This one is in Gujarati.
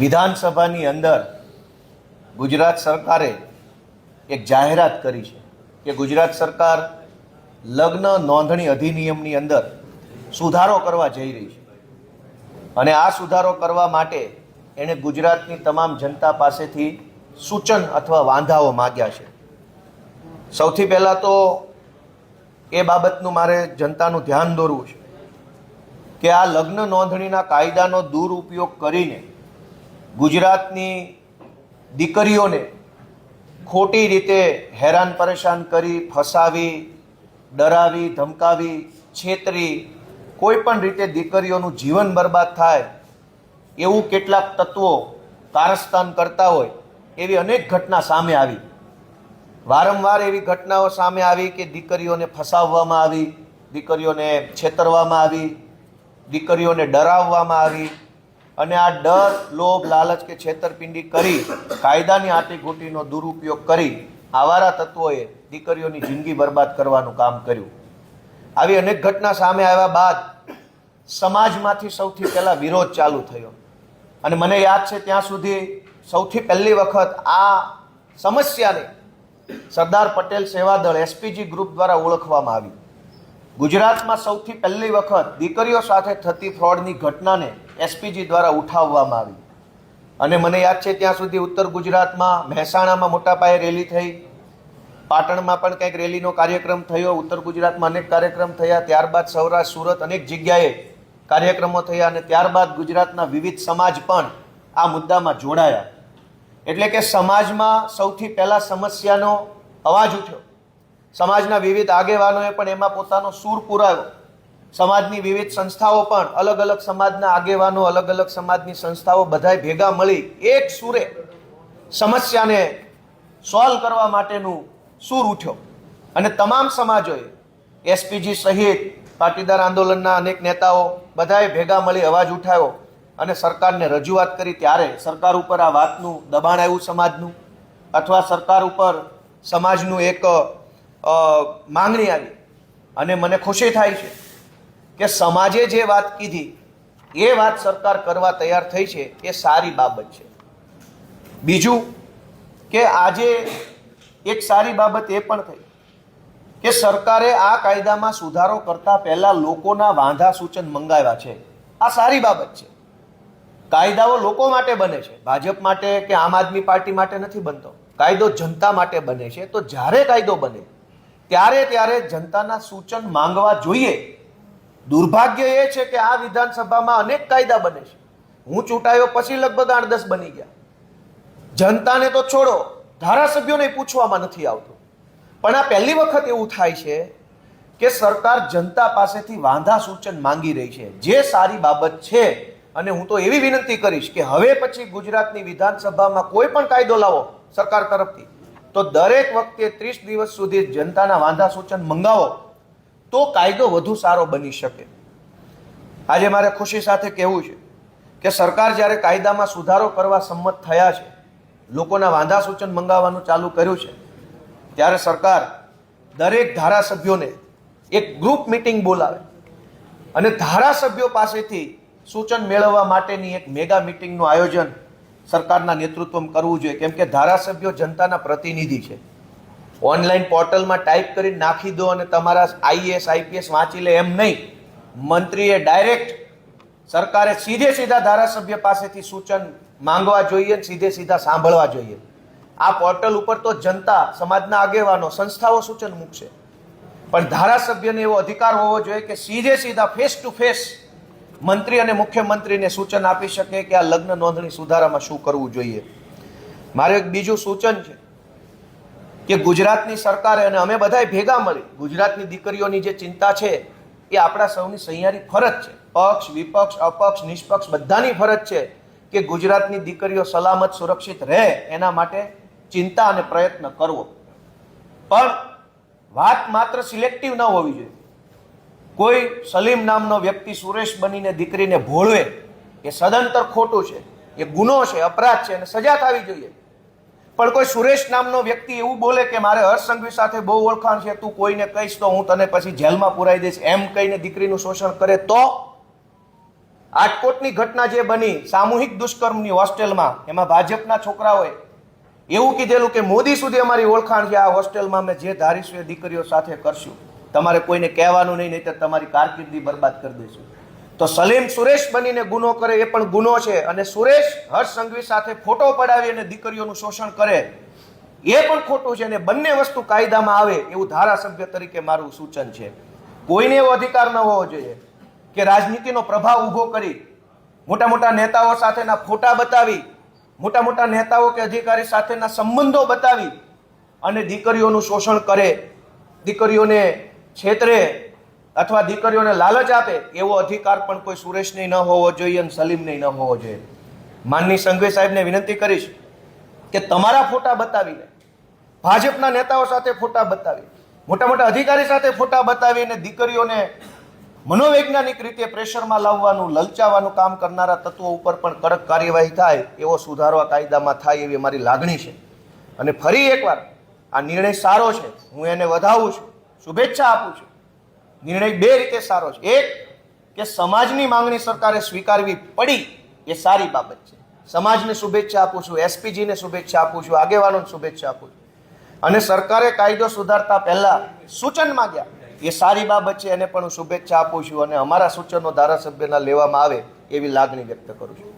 વિધાનસભાની અંદર ગુજરાત સરકારે એક જાહેરાત કરી છે કે ગુજરાત સરકાર લગ્ન નોંધણી અધિનિયમની અંદર સુધારો કરવા જઈ રહી છે. અને આ સુધારો કરવા માટે એણે ગુજરાતની તમામ જનતા પાસેથી સૂચન અથવા વાંધાઓ માગ્યા છે. સૌથી પહેલાં તો એ બાબતનું મારે જનતાનું ધ્યાન દોરવું છે કે આ લગ્ન નોંધણીના કાયદાનો દુરુપયોગ કરીને ગુજરાતની દીકરીઓને ખોટી રીતે હેરાન પરેશાન કરી, ફસાવી, ડરાવી, ધમકાવી, છેતરી, કોઈ પણ રીતે દીકરીઓનું જીવન બરબાદ થાય, એવું કેટલાક તત્વો કારસ્તાન કરતા હોય, એવી અનેક ઘટના સામે આવી. વારંવાર એવી ઘટનાઓ સામે આવી કે દીકરીઓને ફસાવવામાં આવી, દીકરીઓને છેતરવામાં આવી, દીકરીઓને ડરાવવામાં આવી અને આ ડર, લોભ, લાલચ કે છેતરપિંડી કરી, કાયદાની આટીઘૂંટીનો દુરુપયોગ કરી આવારા તત્વોએ દીકરીઓની જિંદગી બરબાદ કરવાનું કામ કર્યું. આવી અનેક ઘટના સામે આવ્યા બાદ સમાજમાંથી સૌથી પહેલાં વિરોધ ચાલુ થયો. અને મને યાદ છે ત્યાં સુધી સૌથી પહેલી વખત આ સમસ્યાને સરદાર પટેલ સેવાદળ એસપીજી ગ્રુપ દ્વારા ઓળખવામાં આવી. ગુજરાતમાં સૌથી પહેલી વખત દીકરીઓ સાથે થતી ફ્રોડની ઘટનાને એસપીજી દ્વારા ઉઠાવવામાં આવી. અને મને યાદ છે ત્યાં સુધી ઉત્તર ગુજરાતમાં મહેસાણામાં મોટા પાયે રેલી થઈ. પાટણમાં પણ કંઈક રેલીનો કાર્યક્રમ થયો. ઉત્તર ગુજરાતમાં અનેક કાર્યક્રમ થયા. ત્યારબાદ સૌરાષ્ટ્ર, સુરત અનેક જગ્યાએ કાર્યક્રમો થયા અને ત્યારબાદ ગુજરાતના વિવિધ સમાજ પણ આ મુદ્દામાં જોડાયા. એટલે કે સમાજમાં સૌથી પહેલાં સમસ્યાનો અવાજ ઉઠ્યો. સમાજના વિવિધ આગેવાનોએ પણ એમાં પોતાનો સૂર પુરાવ્યો. સમાજની વિવિધ સંસ્થાઓ પણ અલગ અલગ સમાજના આગેવાનો, અલગ અલગ સમાજની સંસ્થાઓ બધાય ભેગા મળી એક સૂરે સમસ્યાને સોલ્વ કરવા માટેનું સૂર ઉઠ્યો. અને તમામ સમાજોએ, એસપીજી સહિત પાટીદાર આંદોલનના અનેક નેતાઓ બધાએ ભેગા મળી અવાજ ઉઠાવ્યો અને સરકારને રજૂઆત કરી ત્યારે સરકાર ઉપર આ વાતનું દબાણ આવ્યું સમાજનું અથવા સરકાર ઉપર સમાજનું એક માંગણી આવી. અને મને ખુશી થાય છે કે સમાજે જે વાત કીધી, એ વાત સરકાર કરવા તૈયાર થઈ છે, એ સારી બાબત છે. બીજું કે આજે એક સારી બાબત એ પણ થઈ કે સરકારે આ કાયદામાં સુધારો કરતા પહેલા લોકોના વાંધા સૂચન મંગાવ્યા છે. આ સારી બાબત છે. કાયદાઓ લોકો માટે બને છે. ભાજપ માટે કે આમ આદમી પાર્ટી માટે નથી બનતો. કાયદો જનતા માટે બને છે. તો જ્યારે કાયદો બને, ત્યારે ત્યારે જનતાના સૂચન માંગવા જોઈએ દુર્ભાગ્ય એ છે કે આ વિધાનસભામાં અનેક કાયદા બને છે. હું ચૂંટાયો પછી લગભગ આઠ દસ બની ગયા. જનતાને તો છોડો, ધારાસભ્યોને પૂછવામાં નથી આવતું. પણ આ પહેલી વખત એવું થાય છે કે સરકાર જનતા પાસેથી વાંધા સૂચન માંગી રહી છે. જે સારી બાબત છે, અને હું તો એવી વિનંતી કરીશ કે હવે પછી ગુજરાતની વિધાનસભામાં કોઈ પણ કાયદો લાવો સરકાર તરફથી, તો દરેક વખતે ત્રીસ દિવસ સુધી જનતાના વાંધા સૂચન મંગાવો. તો કાયદો વધુ સારો બની શકે. આજે મારે ખુશી સાથે કહેવું છે કે સરકાર જ્યારે કાયદામાં સુધારો કરવા સંમત થયા છે, લોકોના વાંધા સૂચન મંગાવવાનું ચાલુ કર્યું છે, ત્યારે સરકાર દરેક ધારાસભ્યોને એક ગ્રુપ મિટિંગ બોલાવે અને ધારાસભ્યો પાસેથી સૂચન મેળવવા માટેની એક મેગા મિટિંગનું આયોજન સરકારના નેતૃત્વમાં કરવું જોઈએ. કેમ કે ધારાસભ્યો જનતાના પ્રતિનિધિ છે. ઓનલાઈન પોર્ટલમાં ટાઈપ કરી નાખી દો અને તમારા આઈએસ આઈપીએસ વાંચી લે એમ નહીં. મંત્રીએ ડાયરેક્ટ સરકારે સીધે સીધા ધારાસભ્ય પાસેથી સૂચન માંગવા જોઈએ સીધે સીધા સાંભળવા જોઈએ. આ પોર્ટલ ઉપર તો જનતા, સમાજના આગેવાનો, સંસ્થાઓ સૂચન મૂકશે. પણ ધારાસભ્યને એવો અધિકાર હોવો જોઈએ કે સીધે સીધા ફેસ ટુ ફેસ મંત્રી અને મુખ્યમંત્રીને સૂચન આપી શકે કે આ લગ્ન નોંધણી સુધારામાં શું કરવું જોઈએ. મારે એક બીજું સૂચન છે. કે ગુજરાતની સરકારે અને અમે બધાય ભેગા મળી, ગુજરાતની દીકરીઓની જે ચિંતા છે, એ આપણા સૌની સહિયારી ફરજ છે. પક્ષ, વિપક્ષ, અપક્ષ, નિષ્પક્ષ બધાની ફરજ છે કે ગુજરાતની દીકરીઓ સલામત, સુરક્ષિત રહે, એના માટે ચિંતા અને પ્રયત્ન કરવો. પણ વાત માત્ર સિલેક્ટિવ ન હોવી જોઈએ. કોઈ સલીમ નામનો વ્યક્તિ સુરેશ બનીને દીકરીને ભોળવે, એ સદંતર ખોટું છે, એ ગુનો છે, અપરાધ છે અને સજા થવી જોઈએ. પણ કોઈ સુરેશ નામનો વ્યક્તિ એવું બોલે કે મારે હર્ષસંઘવી સાથે બહુ ઓળખાણ છે, તું કોઈને કહીશ તો હું તને પછી જેલમાં પુરાઈ દઈશ. એમ કહીને દીકરીનું શોષણ કરે તો? આટકોટની ઘટના જે બની, સામૂહિક દુષ્કર્મની હોસ્ટેલમાં, એમાં ભાજપના છોકરાઓએ એવું કીધેલું કે મોદી સુધી અમારી ઓળખાણ છે, આ હોસ્ટેલમાં અમે જે ધારીશું એ દીકરીઓ સાથે કરશું. તમારે કોઈને કહેવાનું નહીં નહીં તો તમારી કારકિર્દી બરબાદ કરી દઈશું. તો સલીમ સુરેશ બનીને ગુનો કરે એ પણ ગુનો છે અને સુરેશ હર્ષ સંઘવી સાથે ફોટો પડાવી અને દીકરીઓનું શોષણ કરે. એ પણ ખોટું છે અને બંને વસ્તુ કાયદામાં આવે એવું ધારાસભ્ય તરીકે મારું સૂચન છે. કોઈને એવો અધિકાર ન હોવો જોઈએ કે રાજનીતિનો પ્રભાવ ઊભો કરી મોટા મોટા નેતાઓ સાથેના ફોટા બતાવી મોટા મોટા નેતાઓ કે અધિકારી સાથેના સંબંધો બતાવી અને દીકરીઓનું શોષણ કરે. દીકરીઓને છેતરે અથવા દીકરીઓને લાલચ આપે, એવો અધિકાર પણ કોઈ સુરેશને ન હોવો જોઈએ અને સલીમને ન હોવો જોઈએ. માનની સંઘવી સાહેબને વિનંતી કરીશ કે તમારા ફોટા બતાવીને, ભાજપના નેતાઓ સાથે ફોટા બતાવી મોટા મોટા અધિકારી સાથે ફોટા બતાવીને દીકરીઓને મનોવૈજ્ઞાનિક રીતે પ્રેશરમાં લાવવાનું, લલચાવવાનું કામ કરનારા તત્વો ઉપર પણ કડક કાર્યવાહી થાય, એવો સુધારો કાયદામાં થાય એવી મારી લાગણી છે. અને ફરી એકવાર, આ નિર્ણય સારો છે, હું એને વધાવું છું. શુભેચ્છા આપું છું. નિર્ણય બે રીતે સારો છે. એક, કે સમાજની માંગણી સરકારે સ્વીકારવી પડી એ સારી બાબત છે. સમાજને શુભેચ્છા આપું છું, એસપીજીને શુભેચ્છા આપું છું, આગેવાનોને શુભેચ્છા આપું છું. અને સરકારે કાયદો સુધારતા પહેલા સૂચન માંગ્યા, એ સારી બાબત છે, એને પણ હું શુભેચ્છા આપું છું અને અમારા સૂચનો ધારાસભ્યના લેવામાં આવે એવી લાગણી વ્યક્ત કરું છું.